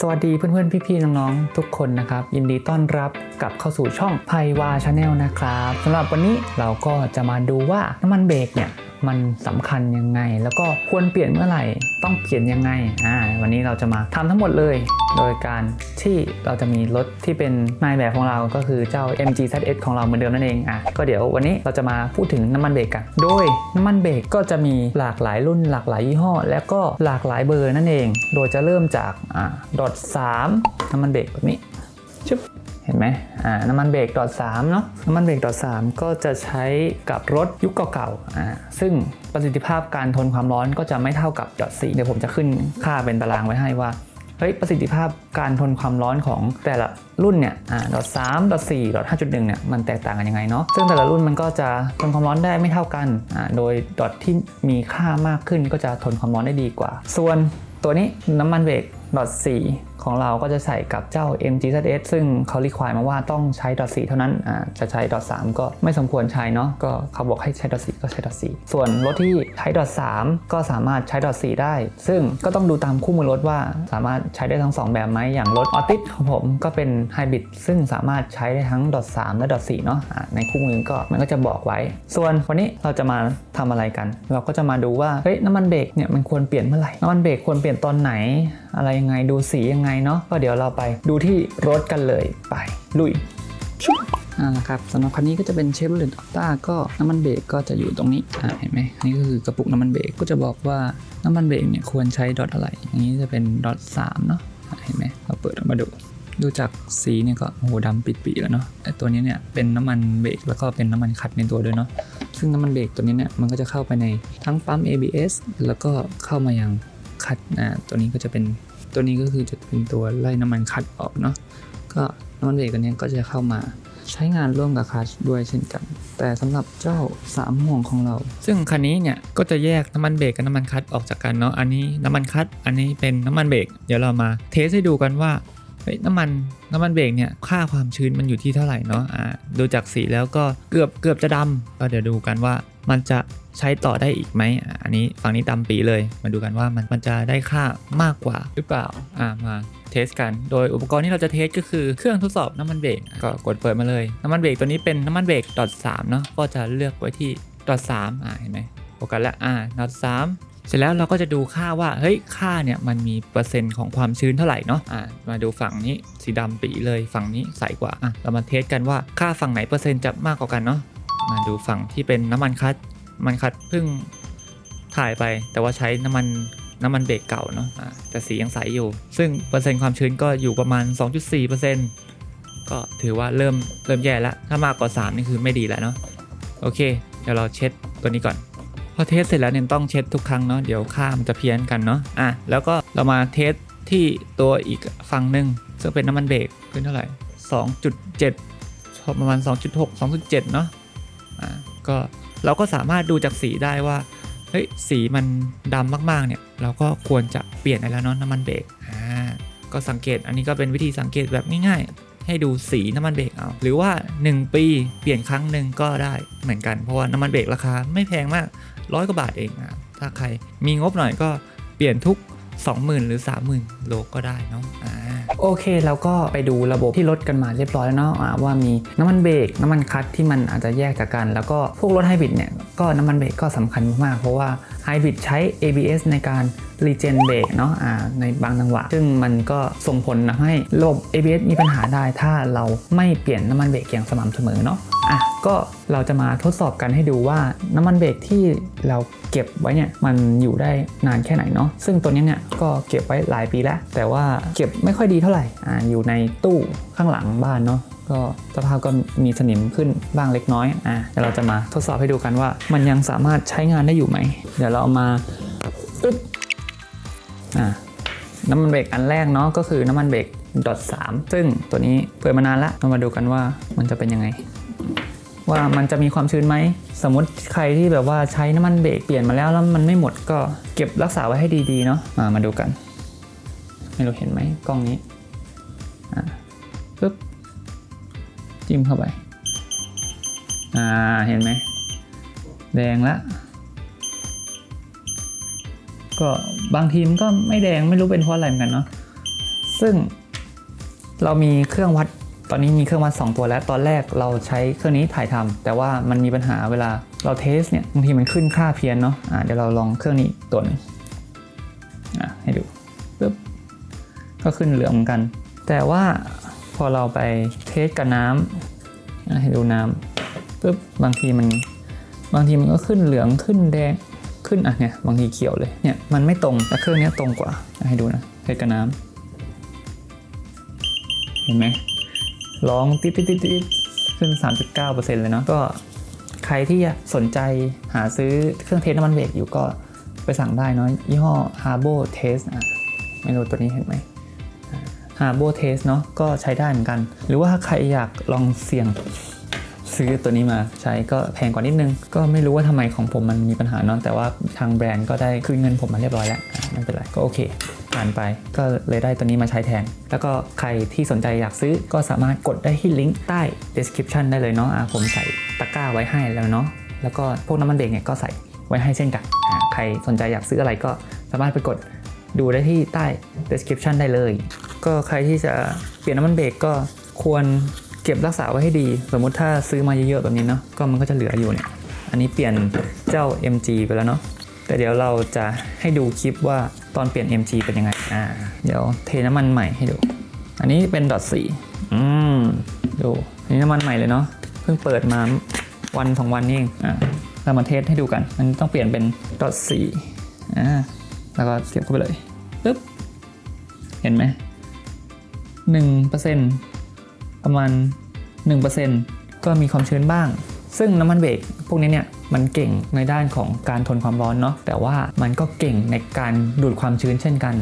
สวัสดีเพื่อนๆ พี่ๆ น้องๆ ทุกคนนะครับ ยินดีต้อนรับกลับเข้าสู่ช่องไพวาชาแนลนะครับสำหรับวันนี้เราก็จะมาดูว่าน้ำมันเบรกเนี่ย มันสำคัญยังไง แล้วก็ควรเปลี่ยนเมื่อไหร่ต้องเปลี่ยนยังไงอ่าวันนี้เราจะมาทำทั้งหมดเลย โดยการที่เราจะมีรถที่เป็นนายแบบของเราก็คือเจ้า MG ZS ของเราเหมือนเดิมนั่นเองอะก็เดี๋ยววันนี้เราจะมาพูดถึงน้ำมันเบรกกัน โดยน้ำมันเบรกก็จะมีหลากหลายรุ่นหลากหลายยี่ห้อ และก็หลากหลายเบอร์นั่นเอง โดยจะเริ่มจากอ่าดอทสามน้ำมันเบรกแบบนี้ชึบ นไหมอ่าน้ำมันเบรกดอทสามเนาะน้ำมันเบรกดอทสามก็จะใช้กับรถยุคเก่าๆอ่าซึ่งประสิทธิภาพการทนความร้อนก็จะไม่เท่ากับดอทสี่เดี๋ยวผมจะขึ้นค่าเป็นตารางไว้ให้ว่าเฮ้ยประสิทธิภาพการทนความร้อนของแต่ละรุ่นเนี่ยดอทสามดอทสี่ดอทห้าจุดหนึ่งเนี่ยมันแตกต่างกันยังไงเนาะ ซึ่งแต่ละรุ่นมันก็จะทนความร้อนได้ไม่เท่ากันโดยดอทที่มีค่ามากขึ้นก็จะทนความร้อนได้ดีกว่า ส่วนตัวนี้น้ำมันเบรกดอทสี่ของเราก็จะใส่กับเจ้า MGZS ซึ่งเขารีควายมาว่าต้องใช้ดอท4เท่านั้นจะใช้ดอท3ก็ไม่สมควรใช้เนาะก็เขาบอกให้ใช้ดอท4ก็ใช้ดอท4ส่วนรถที่ใช้ดอท3ก็สามารถใช้ดอท4ได้ ซึ่งก็ต้องดูตามคู่มือรถว่าสามารถใช้ได้ทั้ง 2 แบบไหมอย่างรถออติสของผมก็เป็นไฮบริดซึ่งสามารถใช้ได้ทั้งดอท3และดอท4เนาะในคู่มือก็มันก็จะบอกไว้ ส่วนวันนี้เราจะมาทำอะไรกัน เราก็จะมาดูว่าเฮ้ยน้ำมันเบรกเนี่ยมันควรเปลี่ยนเมื่อไหร่น้ำมันเบรกควรเปลี่ยนตอนไหน อะไรยังไงดูสียังไงเนาะก็เดี๋ยวเราไปดูที่รถกันเลยไปลุยชุบอ่าครับสำหรับคันนี้ก็จะเป็นเชฟเลตออต้าก็น้ำมันเบรกก็จะอยู่ตรงนี้อ่าเห็นไหมนนี่ก็คือกระปุกน้ำมันเบรกก็จะบอกว่าน้ำมันเบรกเนี่ยควรใช้ดอทอะไรอย่างนี้จะเป็นดอทสามเนาะเห็นไหมเราเปิดออกมาดูดูจากสีเนี่ยก็โอ้โหดำปิดปีแล้วเนาะไอตัวนี้เนี่ยเป็นน้ำมันเบรกแล้วก็เป็นน้ำมันคัดในตัวด้วยเนาะซึ่งน้ำมันเบรกตัวนี้เนี่ยมันก็จะเข้าไปในทั้งปั๊ม ABS แล้วก็เข้ามายังคัดอ่าตัวนี้ก็จะเป็น ตัวนี้ก็คือจะเป็นตัวไล่น้ำมันคัดออกเนาะก็น้ำมันเบรกตัวนี้ก็จะเข้ามาใช้งานร่วมกับคลัตช์ด้วยเช่นกัน แต่สำหรับเจ้าสามห่วงของเรา ซึ่งคันนี้เนี่ยก็จะแยกน้ำมันเบรกกับน้ำมันคัดออกจากกันเนาะ อันนี้น้ำมันคัดอันนี้เป็นน้ำมันเบรก เดี๋ยวเรามาเทสให้ดูกันว่าเฮ้ยน้ำมันน้ำมันเบรกเนี่ยค่าความชื้นมันอยู่ที่เท่าไหร่เนาะ อ่าดูจากสีแล้วก็เกือบเกือบจะดำก็เดี๋ยวดูกันว่า มันจะใช้ต่อได้อีกไหมอันนี้ฝั่งนี้ดำปีเลย มาดูกันว่ามันมันจะได้ค่ามากกว่าหรือเปล่า อ่ามาเทสกัน โดยอุปกรณ์ที่เราจะเทสก็คือเครื่องทดสอบน้ำมันเบรก ก็กดเปิดมาเลย น้ำมันเบรกตัวนี้เป็นน้ำมันเบรกดอทสามเนาะ ก็จะเลือกไว้ที่ดอทสามอ่าเห็นไหมโฟกัสแล้วอ่าดอทสามเสร็จแล้วเราก็จะดูค่าว่า เฮ้ย ค่าเนี่ยมันมีเปอร์เซ็นต์ของความชื้นเท่าไหร่เนาะ อ่า มาดูฝั่งนี้สีดำปีเลย ฝั่งนี้ใสกว่า อะ เรามาเทสกันว่าค่าฝั่งไหนเปอร์เซ็นต์จะมากกว่ากันเนาะ มาดูฝั่งที่เป็นน้ำมันคัดน้ำมันคัดเพิ่งถ่ายไป แต่ว่าใช้น้ำมันน้ำมันเบรกเก่าเนาะแต่สียังใสอยู่ ซึ่งเปอร์เซ็นต์ความชื้นก็อยู่ประมาณ 2.4%ก็ถือว่าเริ่มเริ่มแย่แล้ว ถ้ามากกว่า 3 นี่คือไม่ดีแล้วเนาะโอเค เดี๋ยวเราเช็ดตัวนี้ก่อนพอเทสเสร็จแล้วเนี่ยต้องเช็ดทุกครั้งเนาะเดี๋ยวค่ามันจะเพี้ยนกันเนาะอะแล้วก็เรามาเทสที่ตัวอีกฝั่งหนึ่งซึ่งเป็นน้ำมันเบรกขึ้นเท่าไหร่ 2.7ประมาณ 2.6 2.7 เนาะ อะก็เราก็สามารถดูจากสีได้ว่าเฮ้ยสีมันดำมากๆเนี่ยเราก็ควรจะเปลี่ยนได้แล้วเนาะน้ำมันเบรกอ่าก็สังเกตอันนี้ก็เป็นวิธีสังเกตแบบง่ายๆ ให้ดูสีน้ำมันเบรกเอาหรือว่า 1 ปีเปลี่ยนครั้งหนึ่งก็ได้เหมือนกันเพราะว่าน้ำมันเบรกราคาไม่แพงมากร้อยกว่าบาทเองอะถ้าใครมีงบหน่อยก็เปลี่ยนทุก 20,000 หรือ 30,000 โลก็ได้เนาะอ่าโอเคแล้วก็ไปดูระบบที่รถกันมาเรียบร้อยแล้วเนาะว่ามีน้ำมันเบรกน้ำมันคัดที่มันอาจจะแยกจากกัน แล้วก็พวกรถไฮบริดเนี่ย ก็น้ำมันเบรกก็สำคัญมากๆ เพราะว่าไฮบริดใช้ ABS ในการรีเจนเบรกเนาะในบางจังหวะ ซึ่งมันก็ส่งผลนะให้ระบบ ABS มีปัญหาได้ถ้าเราไม่เปลี่ยนน้ำมันเบรกอย่างสม่ำเสมอเนาะอะก็เราจะมาทดสอบกันให้ดูว่าน้ำมันเบรกที่เราเก็บไว้เนี่ยมันอยู่ได้นานแค่ไหนเนาะซึ่งตัวนี้เนี่ยก็เก็บไว้หลายปีแล้ว แต่ว่าเก็บไม่ค่อยดีเท่าไหร่อ่าอยู่ในตู้ข้างหลังบ้านเนาะ ก็สภาพก็มีสนิมขึ้นบ้างเล็กน้อยอะเดี๋ยวเราจะมาทดสอบให้ดูกันว่า มันยังสามารถใช้งานได้อยู่ไหม เดี๋ยวเราเอามาอึ๊บอะน้ำมันเบรกอันแรกเนาะก็คือน้ำมันเบรกดอทสามซึ่งตัวนี้เปิดมานานละเรามาดูกันว่ามันจะเป็นยังไง ว่ามันจะมีความชื้นไหม สมมติใครที่แบบว่าใช้น้ำมันเบรกเปลี่ยนมาแล้วแล้วมันไม่หมดก็เก็บรักษาไว้ให้ดีๆเนาะมามาดูกัน ไม่รู้เห็นไหมกล้องนี้อ่าปึ๊บ จิ้มเข้าไป อ่า เห็นไหม แดงละ ก็บางทีมก็ไม่แดงไม่รู้เป็นเพราะอะไรเหมือนกันเนาะ ซึ่งเรามีเครื่องวัด ตอนนี้มีเครื่องวัด 2 ตัวแล้ว ตอนแรกเราใช้เครื่องนี้ถ่ายทำแต่ว่ามันมีปัญหาเวลาเราเทสเนี่ย บางทีมันขึ้นค่าเพี้ยนเนาะ อะเดี๋ยวเราลองเครื่องนี้ตัวนึงอะให้ดูปึ๊บ ก็ขึ้นเหลืองเหมือนกัน แต่ว่า พอเราไปเทสกับน้ำให้ดูน้ำปึ๊บบางทีมันบางทีมันก็ขึ้นเหลืองขึ้นแดงขึ้นอะเนี่ยบางทีเขียวเลยเนี่ยมันไม่ตรงแต่เครื่องนี้ตรงกว่าให้ดูนะเทสกับน้ำเห็นไหมร้องติดติดติดติดขึ้น 3.9%เลยเนาะก็ใครที่สนใจหาซื้อเครื่องเทสน้ำมันเบรกอยู่ก็ไปสั่งได้เนาะยี่ห้อ Harbo Test อะไม่รู้ตัวนี้เห็นไหม Harbo Test เนาะก็ใช้ได้เหมือนกัน หรือว่าใครอยากลองเสี่ยงซื้อตัวนี้มาใช้ก็แพงกว่านิดนึง ก็ไม่รู้ว่าทำไมของผมมันมีปัญหาเนาะแต่ว่าทางแบรนด์ก็ได้คืนเงินผมมาเรียบร้อยแล้วไม่เป็นไรก็โอเค ผ่านไปก็เลยได้ตัวนี้มาใช้แทน แล้วก็ใครที่สนใจอยากซื้อก็สามารถกดได้ที่ลิงก์ใต้ description ได้เลยเนาะอะผมใส่ตะกร้าไว้ให้แล้วเนาะแล้วก็พวกน้ำมันเบรกเนี่ยก็ใส่ไว้ให้เช่นกัน ใครสนใจอยากซื้ออะไรก็สามารถไปกดดูได้ที่ใต้ description ได้เลย ก็ใครที่จะเปลี่ยนน้ำมันเบรกก็ควรเก็บรักษาไว้ให้ดี สมมุติถ้าซื้อมาเยอะๆแบบนี้เนาะก็มันก็จะเหลืออยู่เนี่ยอันนี้เปลี่ยนเจ้า MG ไปแล้วเนาะแต่เดี๋ยวเราจะให้ดูคลิปว่าตอนเปลี่ยน MG เป็นยังไงอ่าเดี๋ยวเทน้ำมันใหม่ให้ดู อันนี้เป็นดอทสี่อืมดูอันนี้น้ำมันใหม่เลยเนาะเพิ่งเปิดมาวันสองวันนี่เองอ่าเรามาเทสให้ดูกัน มันต้องเปลี่ยนเป็นดอทสี่อ่าแล้วก็เสียบเข้าไปเลยปึ๊บเห็นไหม หนึ่งเปอร์เซ็นต์ประมาณหนึ่งเปอร์เซ็นต์ก็มีความชื้นบ้าง ซึ่งน้ำมันเบรก พวกนี้เนี่ยมันเก่งในด้านของการทนความร้อนเนาะแต่ว่ามันก็เก่งในการดูดความชื้นเช่นกัน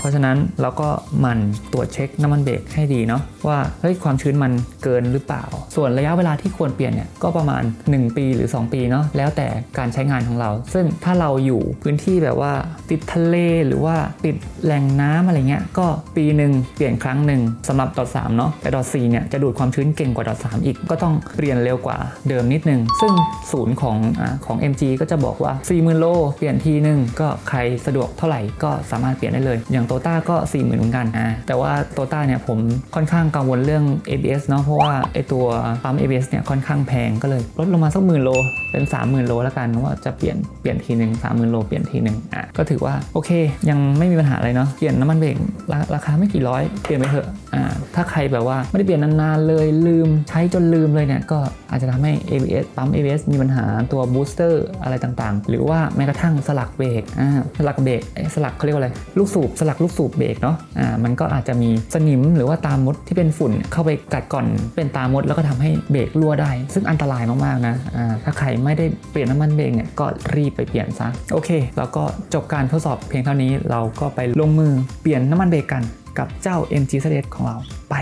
เพราะฉะนั้นเราก็มันตรวจเช็คน้ำมันเบรกให้ดีเนาะว่าเฮ้ยความชื้นมันเกินหรือเปล่า ส่วนระยะเวลาที่ควรเปลี่ยนเนี่ยก็ประมาณ 1 ปีหรือ 2 ปีเนาะแล้วแต่การใช้งานของเรา ซึ่งถ้าเราอยู่พื้นที่แบบว่าติดทะเลหรือว่าติดแหล่งน้ำอะไรเงี้ยก็ปีหนึ่งเปลี่ยนครั้งหนึ่งสำหรับดอทสามเนาะแต่ดอทสี่เนี่ยจะดูดความชื้นเก่งกว่าดอทสามอีกก็ต้องเปลี่ยนเร็วกว่าเดิมนิดนึงซึ่งศูนย์ของอของ MG ก็จะบอกว่า 40,000 โล เปลี่ยนทีนึง ก็ใครสะดวกเท่าไหร่ก็สามารถเปลี่ยนได้เลย อย่างโตต้าก็ 40,000 เหมือนกันอ่าแต่ว่าโตต้าเนี่ยผมค่อนข้างกังวลเรื่อง ABS เนาะเพราะว่าไอตัวปั๊ม ABS เนี่ยค่อนข้างแพงก็เลยลดลงมาสักหมื่นโลเป็น 30,000 โลแล้วกันว่าจะเปลี่ยนเปลี่ยนทีหนึ่ง30,000 โลเปลี่ยนทีหนึ่งอะก็ถือว่าโอเค ยังไม่มีปัญหาอะไรเนาะเปลี่ยนน้ำมันเบรกราราคาไม่กี่ร้อยเปลี่ยนไปเถอะอ่าถ้าใครแบบว่าไม่ได้เปลี่ยนนานๆเลยลืมใช้จนลืมเลยเนี่ยก็อาจจะทำให้ ABS ปั๊ม ABS มีปัญหาตัวบูสเตอร์อะไรต่างๆ หรือว่าแม้กระทั่งสลักเบรกอ่าสลักเบรกสลักเขาเรียกว่าอะไร ลูกสูบสลักลูกสูบเบรกเนาะอ่ามันก็อาจจะมีสนิมหรือว่าตามมดที่เป็นฝุ่นเข้าไปกัดก่อนเป็นตามมดแล้วก็ทำให้เบรกรั่วได้ ซึ่งอันตรายมากๆนะอ่าถ้าใครไม่ได้เปลี่ยนน้ำมันเบรกเนี่ยก็รีบไปเปลี่ยนซะโอเค แล้วก็จบการทดสอบเพียงเท่านี้เราก็ไปลงมือเปลี่ยนน้ำมันเบรกกันกับเจ้า MG s ของเราไป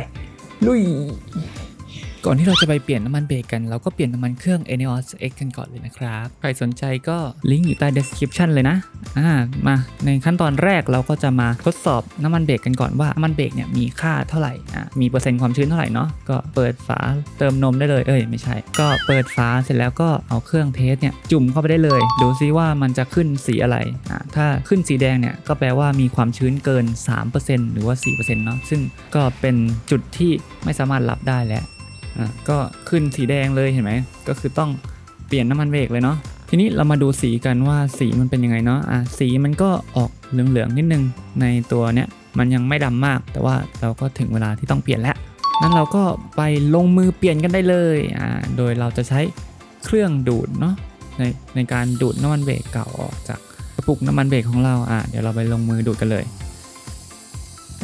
ลุย ก่อนที่เราจะไปเปลี่ยนน้ำมันเบรกกัน เราก็เปลี่ยนน้ำมันเครื่อง Eneos X กันก่อนเลยนะครับ ใครสนใจก็ลิงก์อยู่ใต้ description เลยนะอ่ามาในขั้นตอนแรกเราก็จะมาทดสอบน้ำมันเบรกกันก่อนว่าน้ำมันเบรกเนี่ยมีค่าเท่าไหร่อ่ามีเปอร์เซ็นต์ความชื้นเท่าไหร่เนาะก็เปิดฝาเติมนมได้เลยเอ้ยไม่ใช่ ก็เปิดฝาเสร็จแล้วก็เอาเครื่องเทสเนี่ยจุ่มเข้าไปได้เลย ดูซิว่ามันจะขึ้นสีอะไรอ่าถ้าขึ้นสีแดงเนี่ยก็แปลว่ามีความชื้นเกิน 3%หรือว่า 4%เนาะซึ่งก็เป็นจุดที่ไม่สามารถรับได้แล้ว อะก็ขึ้นสีแดงเลยเห็นไหมก็คือต้องเปลี่ยนน้ำมันเบรกเลยเนาะทีนี้เรามาดูสีกันว่าสีมันเป็นยังไงเนาะอะสีมันก็ออกเหลืองๆนิดนึงในตัวเนี้ยมันยังไม่ดำมาก แต่ว่าเราก็ถึงเวลาที่ต้องเปลี่ยนแล้วนั้นเราก็ไปลงมือเปลี่ยนกันได้เลยอ่าโดยเราจะใช้เครื่องดูดเนาะในในการดูดน้ำมันเบรกเก่าออกจากกระปุกน้ำมันเบรกของเราอะเดี๋ยวเราไปลงมือดูดกันเลย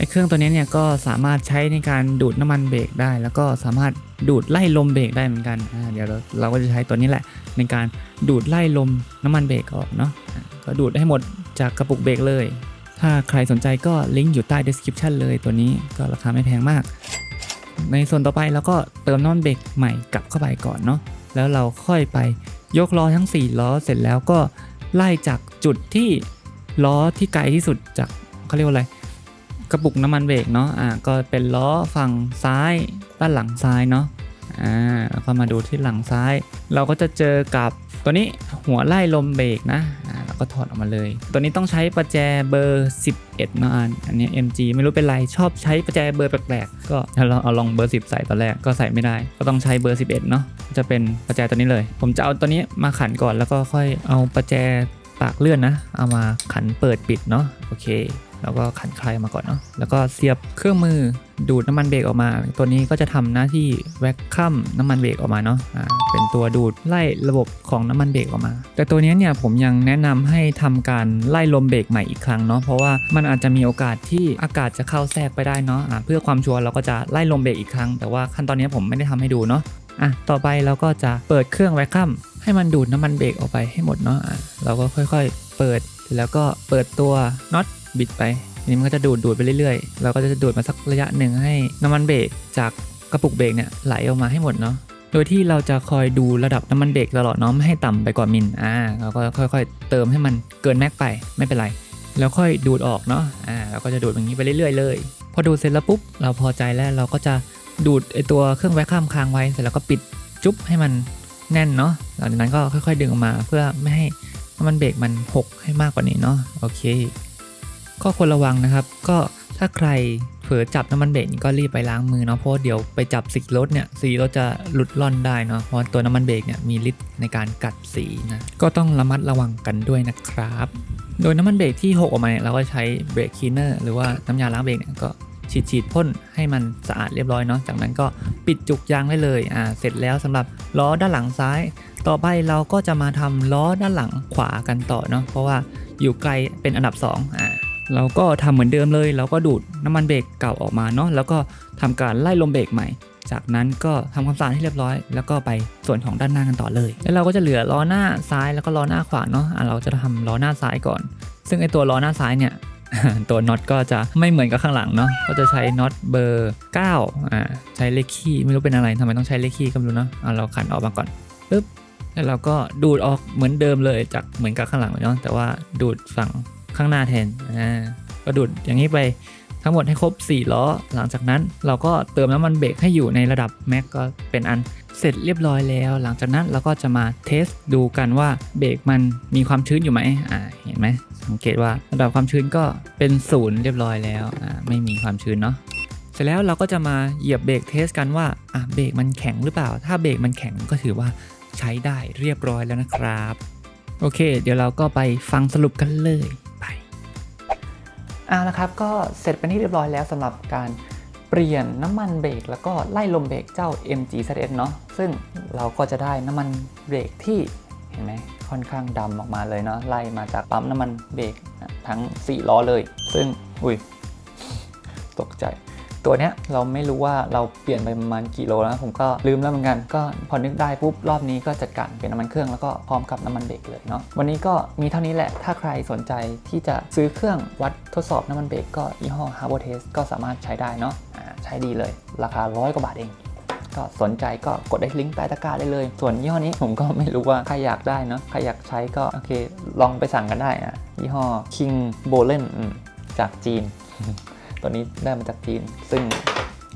ไอ้เครื่องตัวนี้เนี่ยก็สามารถใช้ในการดูดน้ำมันเบรกได้ แล้วก็สามารถดูดไล่ลมเบรกได้เหมือนกันเดี๋ยวเราเราก็จะใช้ตัวนี้แหละ ในการดูดไล่ลมน้ำมันเบรกออกเนาะก็ดูดให้หมดจากกระปุกเบรกเลย ถ้าใครสนใจก็ลิงก์อยู่ใต้ description เลยตัวนี้ก็ราคาไม่แพงมาก ในส่วนต่อไปเราก็เติมน้ำมันเบรกใหม่กลับเข้าไปก่อนเนาะแล้วเราค่อยไปยกล้อทั้ง 4 ล้อเสร็จแล้วก็ไล่จากจุดที่ล้อที่ไกลที่สุดจากเขาเรียกว่าอะไร กระปุกน้ำมันเบรกเนาะอ่าก็เป็นล้อฝั่งซ้ายด้านหลังซ้ายเนาะอ่าแล้วก็มาดูที่หลังซ้าย เราก็จะเจอกับตัวนี้หัวไล่ลมเบรกนะอ่าเราก็ถอดออกมาเลย ตัวนี้ต้องใช้ประแจเบอร์ 11เนอะอันอันนี้ MG ไม่รู้เป็นไรชอบใช้ประแจเบอร์แปลกๆก็เราเอาลองเบอร์ 10 ใส่ตอนแรกก็ใส่ไม่ได้ ก็ต้องใช้เบอร์ 11เนาะจะเป็นประแจตัวนี้เลย ผมจะเอาตัวนี้มาขันก่อนแล้วก็ค่อยเอาประแจปากเลื่อนนะ เอามาขันเปิดปิดเนาะโอเค แล้วก็ขันคลายมาก่อนเนาะแล้วก็เสียบเครื่องมือดูดน้ำมันเบรกออกมา ตัวนี้ก็จะทำหน้าที่แวคคัมน้ำมันเบรกออกมาเนาะอ่าเป็นตัวดูดไล่ระบบของน้ำมันเบรกออกมา แต่ตัวนี้เนี่ยผมยังแนะนำให้ทำการไล่ลมเบรกใหม่อีกครั้งเนาะเพราะว่ามันอาจจะมีโอกาสที่อากาศจะเข้าแทรกไปได้เนาะอ่าเพื่อความชัวร์เราก็จะไล่ลมเบรกอีกครั้ง แต่ว่าขั้นตอนนี้ผมไม่ได้ทำให้ดูเนาะอะต่อไปเราก็จะเปิดเครื่องแวคคัมให้มันดูดน้ำมันเบรกออกไปให้หมดเนาะอะเราก็ค่อยๆ เปิดแล้วก็เปิดตัวน็อต บิดไปทีนี้มันก็จะดูดดูดไปเรื่อยๆ เราก็จะดูดมาสักระยะหนึ่งให้น้ำมันเบรกจากกระปุกเบรกเนี่ยไหลออกมาให้หมดเนาะโดยที่เราจะคอยดูระดับน้ำมันเบรกตลอดเนาะไม่ให้ต่ำไปกว่ามิลอ่าเราก็ค่อยๆ เติมให้มันเกินแม็กไปไม่เป็นไร แล้วค่อยดูดออกเนาะอ่าเราก็จะดูดอย่างนี้ไปเรื่อยๆเลย พอดูดเสร็จแล้วปุ๊บเราพอใจแล้วเราก็จะดูดไอตัวเครื่องแวคคัมค้างไว้เสร็จแล้วก็ปิดจุ๊บให้มันแน่นเนาะหลังจากนั้นก็ค่อยๆดึงออกมาเพื่อไม่ให้น้ำมันเบรกมันหกให้มากกว่านี้เนาะโอเค ก็ควรระวังนะครับ ก็ถ้าใครเผลอจับน้ำมันเบรกก็รีบไปล้างมือเนาะเพราะเดี๋ยวไปจับสีรถเนี่ยสีรถจะหลุดล่อนได้เนาะเพราะตัวน้ำมันเบรกเนี่ยมีฤทธิ์ในการกัดสีนะก็ต้องระมัดระวังกันด้วยนะครับ โดยน้ำมันเบรกที่หกออกมาเนี่ยเราก็ใช้เบรกคลีนเนอร์หรือว่าน้ำยาล้างเบรกเนี่ยก็ฉีดฉีดพ่นให้มันสะอาดเรียบร้อยเนาะจากนั้นก็ปิดจุกยางได้เลยอ่าเสร็จแล้วสำหรับล้อด้านหลังซ้าย ต่อไปเราก็จะมาทำล้อด้านหลังขวากันต่อเนาะเพราะว่าอยู่ไกลเป็นอันดับ2อ่า เราก็ทำเหมือนเดิมเลย เราก็ดูดน้ำมันเบรกเก่าออกมาเนาะแล้วก็ทำการไล่ลมเบรกใหม่ จากนั้นก็ทำความสะอาดให้เรียบร้อย แล้วก็ไปส่วนของด้านหน้ากันต่อเลย แล้วเราก็จะเหลือล้อหน้าซ้ายแล้วก็ล้อหน้าขวาเนาะอ่าเราจะทำล้อหน้าซ้ายก่อน ซึ่งไอตัวล้อหน้าซ้ายเนี่ยตัวน็อตก็จะไม่เหมือนกับข้างหลังเนาะ ก็จะใช้น็อตเบอร์9อ่าใช้เลขคี่ไม่รู้เป็นอะไรทำไมต้องใช้เลขคี่ก็ไม่รู้เนาะอ่าเราขันออกมาก่อนปึ๊บแล้วเราก็ดูดออกเหมือนเดิมเลยจากเหมือนกับข้างหลังเลยเนาะแต่ว่าดูดฝั่ง ข้างหน้าแทนอ่าก็ดูดอย่างนี้ไปทั้งหมดให้ครบ 4 ล้อ หลังจากนั้นเราก็เติมน้ำมันเบรกให้อยู่ในระดับแม็กก็เป็นอันเสร็จเรียบร้อยแล้ว หลังจากนั้นเราก็จะมาเทสดูกันว่าเบรกมันมีความชื้นอยู่ไหมอ่าเห็นไหมสังเกตว่าระดับความชื้นก็เป็นศูนย์เรียบร้อยแล้วอ่าไม่มีความชื้นเนาะเสร็จแล้วเราก็จะมาเหยียบเบรกเทสกันว่าอะเบรกมันแข็งหรือเปล่า ถ้าเบรกมันแข็งก็ถือว่าใช้ได้เรียบร้อยแล้วนะครับ โอเค เดี๋ยวเราก็ไปฟังสรุปกันเลย เอาละครับก็เสร็จไปนที่เรียบร้อยแล้วสำหรับการเปลี่ยนน้ำมันเบรกแล้วก็ไล่ลมเบรกเจ้า MG ZS เนาะซึ่งเราก็จะได้น้ำมันเบรกที่เห็นไหมค่อนข้างดำออกมาเลยเนาะไล่มาจากปั๊มน้ำมันเบรกทั้ง 4 ล้อเลย ซึ่งอุ้ยตกใจ ตัวเนี้ยเราไม่รู้ว่าเราเปลี่ยนไปประมาณกี่โลแล้วผมก็ลืมแล้วเหมือนกัน ก็พอนึกได้ปุ๊บรอบนี้ก็จัดการเปลี่ยนน้ำมันเครื่องแล้วก็พร้อมกับน้ำมันเบรกเลยเนาะวันนี้ก็มีเท่านี้แหละถ้าใครสนใจที่จะซื้อเครื่องวัดทดสอบน้ำมันเบรกก็ยี่ห้อ h a r b o r t e s t ก็สามารถใช้ได้เนาะใช้ดีเลย ราคาร้อยกว่าบาทเองก็สนใจก็กดได้ลิงก์ใต้ตะกร้าได้เลย ส่วนยี่ห้อนี้ผมก็ไม่รู้ว่าใครอยากได้เนาะใครอยากใช้ก็โอเคลองไปสั่งกันได้อะยี่ห้อ King b o l e n จากจีน ตัวนี้ได้มาจากจีน ซึ่ง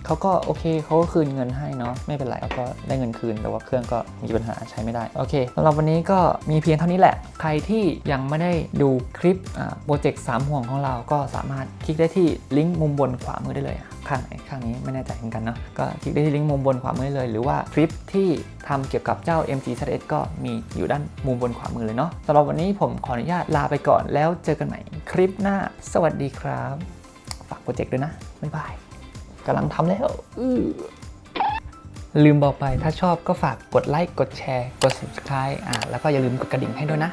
เขาก็โอเคเขาก็คืนเงินให้เนาะไม่เป็นไรเขาก็ได้เงินคืน แต่ว่าเครื่องก็มีปัญหาใช้ไม่ได้ โอเคสำหรับวันนี้ก็มีเพียงเท่านี้แหละ ใครที่ยังไม่ได้ดูคลิปโปรเจกต์สามห่วงของเราก็สามารถคลิกได้ที่ลิงก์มุมบนขวามือได้เลยข้างไหนข้างนี้ไม่แน่ใจเหมือนกันเนาะก็คลิกได้ที่ลิงก์มุมบนขวามือได้เลย หรือว่าคลิปที่ทำเกี่ยวกับเจ้า MG z s ก็มีอยู่ด้านมุมบนขวามือเลยเนาะสำหรับวันนี้ผมขออนุญาตลาไปก่อนแล้วเจอกันใหม่คลิปหน้า สวัสดีครับ ฝากโปรเจกต์ด้วยนะ บ๊ายบายกำลังทำแล้วลืมบอกไปถ้าชอบก็ฝากกดไลค์กดแชร์ กด subscribe อ่าแล้วก็อย่าลืมกดกระดิ่งให้ด้วยนะ